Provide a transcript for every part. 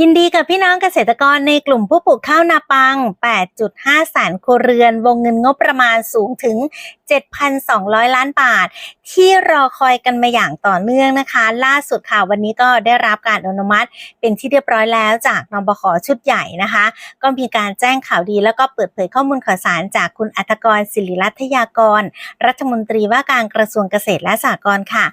ยินดีกับพี่น้องเกษตรกรในกลุ่มผู้ปลูกข้าวนาปัง 8.5 แสนครัวเรือน วงเงินงบประมาณสูงถึง 7,200 ล้านบาท ที่รอคอยกันมาอย่างต่อเนื่องนะคะ ล่าสุดค่ะวันนี้ก็ได้รับการอนุมัติ เป็นที่เรียบร้อยแล้วจากนบขชุดใหญ่นะคะ ก็มีการแจ้งข่าวดีแล้วก็เปิดเผยข้อมูลข่าวสารจากคุณอัธกรศิริรัตยากร รัฐมนตรีว่าการกระทรวงเกษตรและสหกรณ์ค่ะ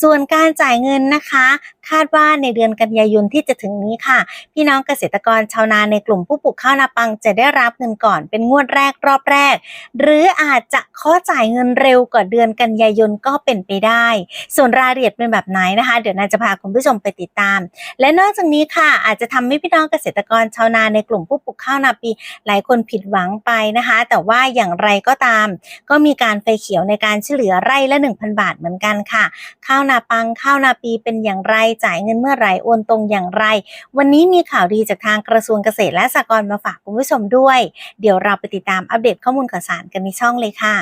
ส่วนการจ่ายเงินนะคะ คาดว่าในเดือนกันยายนที่จะถึงนี้ค่ะพี่น้องเกษตรกรชาวนาในกลุ่มผู้ปลูกข้าวนาปังจะได้รับเงินก่อนเป็นงวดแรกรอบแรก หรืออาจจะข้อจ่ายเงินเร็วกว่าเดือนกันยายนก็เป็นไปได้ ส่วนรายละเอียดเป็นแบบไหนนะคะ เดี๋ยวนายจะพาคุณผู้ชมไปติดตาม และนอกจากนี้ค่ะอาจจะทำให้พี่น้องเกษตรกรชาวนาในกลุ่มผู้ปลูกข้าวนาปี หลายคนผิดหวังไปนะคะ แต่ว่าอย่างไรก็ตาม ก็มีการไฟเขียวในการช่วยเหลือไร่ละ 1,000 บาทเหมือนกันค่ะ ข้าวนาปังข้าวนาปีเป็นอย่างไรจ่ายเงินเมื่อไหร่โอนตรงอย่างไร วันนี้มีข่าวดีจากทางกระทรวงเกษตรและสหกรณ์มาฝากคุณผู้ชมด้วย เดี๋ยวเราไปติดตามอัปเดตข้อมูลข่าวสารกันในช่องเลยค่ะ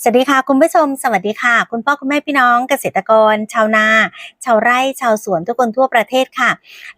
สวัสดีค่ะคุณผู้ชม สวัสดีค่ะ คุณพ่อคุณแม่พี่น้องเกษตรกร ชาวนา ชาวไร่ ชาวสวนทุกคนทั่วประเทศค่ะ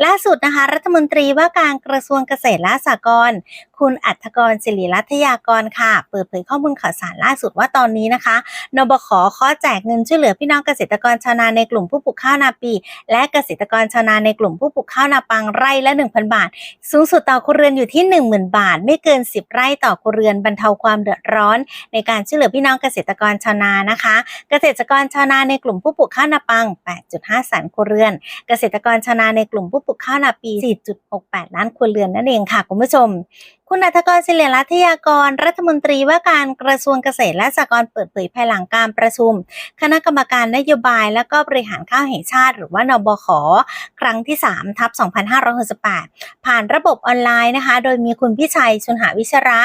ล่าสุดนะคะ รัฐมนตรีว่าการกระทรวงเกษตรและสหกรณ์คุณอัธกรศิริรัตยากรค่ะ เปิดเผยข้อมูลข่าวสารล่าสุดว่าตอนนี้นะคะนบขข้อแจกเงินช่วยเหลือพี่น้องเกษตรกรชาวนาในกลุ่มผู้ปลูกข้าวนาปี และเกษตรกรชาวนาในกลุ่มผู้ปลูกข้าวนาปังไร่ละ 1,000 บาท สูงสุดต่อครัวเรือนอยู่ที่ 10,000 บาท ไม่เกิน 10 ไร่ต่อครัวเรือนบรรเทาความเดือดร้อน ในการช่วยเหลือพี่น้องเกษตรกรชาวนานะคะ เกษตรกรชาวนาในกลุ่มผู้ปลูกข้าวนาปัง 8.5แสนครัวเรือน เกษตรกรชาวนาในกลุ่มผู้ปลูกข้าวนาปี 4.68 ล้านครัวเรือนนั่นเองค่ะคุณผู้ชม คุณอัธกรศิริรัตยากร รัฐมนตรีว่าการกระทรวงเกษตรและสหกรณ์เปิดเผยภายหลังการประชุม คณะกรรมการนโยบายและก็บริหารข้าวแห่งชาติ หรือว่านบข ครั้งที่3ทับ2568 ผ่านระบบออนไลน์นะคะ โดยมีคุณพิชัยชุนหาวิชระ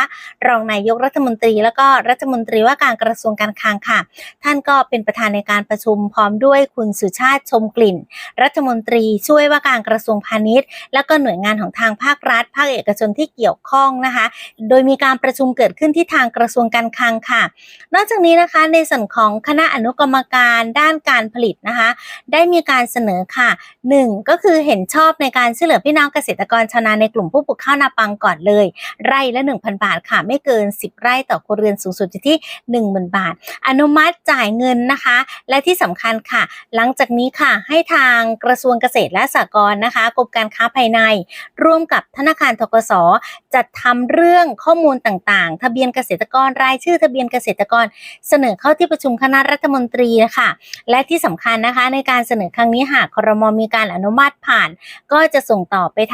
รองนายกรัฐมนตรี แล้วก็รัฐมนตรีว่าการกระทรวงการคลังค่ะ ท่านก็เป็นประธานในการประชุมพร้อมด้วยคุณสุชาติชมกลิ่น รัฐมนตรีช่วยว่าการกระทรวงพาณิชย์ แล้วก็หน่วยงานของทางภาครัฐ ภาคเอกชนที่เกี่ยวข้องนะคะ โดยมีการประชุมเกิดขึ้นที่ทางกระทรวงการคลังค่ะ นอกจากนี้นะคะในส่วนของคณะอนุกรรมการด้านการผลิตนะคะ ได้มีการเสนอค่ะ 1. ก็คือเห็นชอบในการช่วยเหลือพี่น้องเกษตรกรชาวนาในกลุ่มผู้ปลูกข้าวนาปังก่อนเลย ไร่ละ 1,000 บาทค่ะ ไม่เกิน 10 ไร่ต่อครัวเรือนสูงสุดที่ 10,000 บาท อนุมัติจ่ายเงินนะคะ และที่สำคัญค่ะ หลังจากนี้ค่ะให้ทางกระทรวงเกษตรและสหกรณ์นะคะกรมการค้าภายใน ร่วมกับธนาคารทกสจัดททำเรื่องข้อมูลต่างๆ ทะเบียนเกษตรกรรายชื่อทะเบียนเกษตรกร เสนอเข้าที่ประชุมคณะรัฐมนตรีนะคะและที่สำคัญนะคะในการเสนอครั้งนี้หากครมมีการอนุมัติผ่าน ก็จะส่งต่อไปทาง